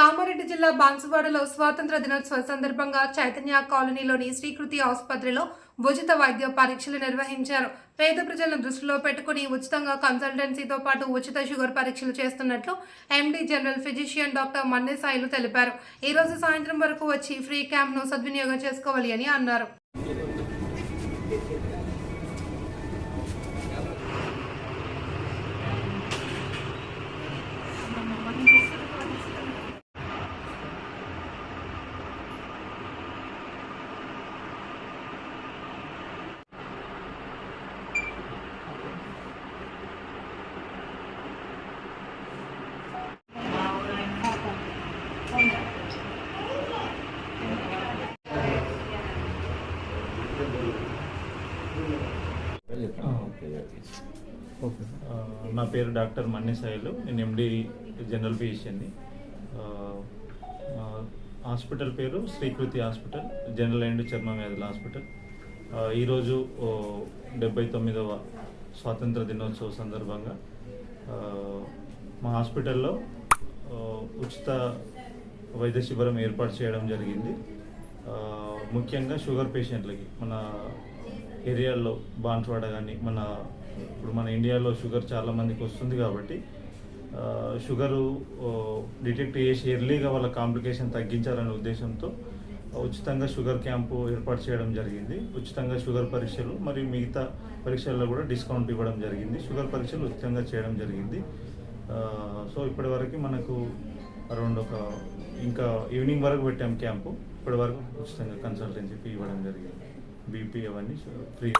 కామారెడ్డి జిల్లా బాన్సువాడలో స్వాతంత్ర దినోత్సవ సందర్భంగా చైతన్య కాలనీలోని శ్రీకృతి ఆసుపత్రిలో ఉచిత వైద్య పరీక్షలు నిర్వహించారు. పేద ప్రజలను దృష్టిలో పెట్టుకుని ఉచితంగా కన్సల్టెన్సీతో పాటు ఉచిత షుగర్ పరీక్షలు చేస్తున్నట్లు MD general physician doctor Manne Sailu తెలిపారు. ఈరోజు సాయంత్రం వరకు వచ్చి ఫ్రీ క్యాంప్ను సద్వినియోగం చేసుకోవాలి అని అన్నారు. నా పేరు డాక్టర్ మన్ని సాయిలు. నేను ఎండి జనరల్ ఫిజిషియన్ని. హాస్పిటల్ పేరు శ్రీకృతి హాస్పిటల్ జనరల్ అండ్ చర్మ వ్యాధుల హాస్పిటల్. ఈరోజు డెబ్బై తొమ్మిదవ స్వాతంత్ర దినోత్సవ సందర్భంగా మా హాస్పిటల్లో ఉచిత వైద్య శిబిరం ఏర్పాటు చేయడం జరిగింది. ముఖ్యంగా షుగర్ పేషెంట్లకి మన ఏరియాల్లో బాన్స్వాడ కానీ మన ఇప్పుడు మన ఇండియాలో షుగర్ చాలా మందికి వస్తుంది కాబట్టి షుగరు డిటెక్ట్ చేసి ఎర్లీగా వాళ్ళ కాంప్లికేషన్ తగ్గించాలనే ఉద్దేశంతో ఉచితంగా షుగర్ క్యాంపు ఏర్పాటు చేయడం జరిగింది. ఉచితంగా షుగర్ పరీక్షలు మరియు మిగతా పరీక్షల్లో కూడా డిస్కౌంట్ ఇవ్వడం జరిగింది. షుగర్ పరీక్షలు ఉచితంగా చేయడం జరిగింది. సో ఇప్పటి వరకు మనకు అరౌండ్ ఒక ఇంకా ఈవినింగ్ వరకు పెట్టాం క్యాంపు. ఇప్పటి వరకు ఉచితంగా కన్సల్టెన్సీ ఇవ్వడం జరిగింది. బీపీ అవన్నీ ఫ్రీ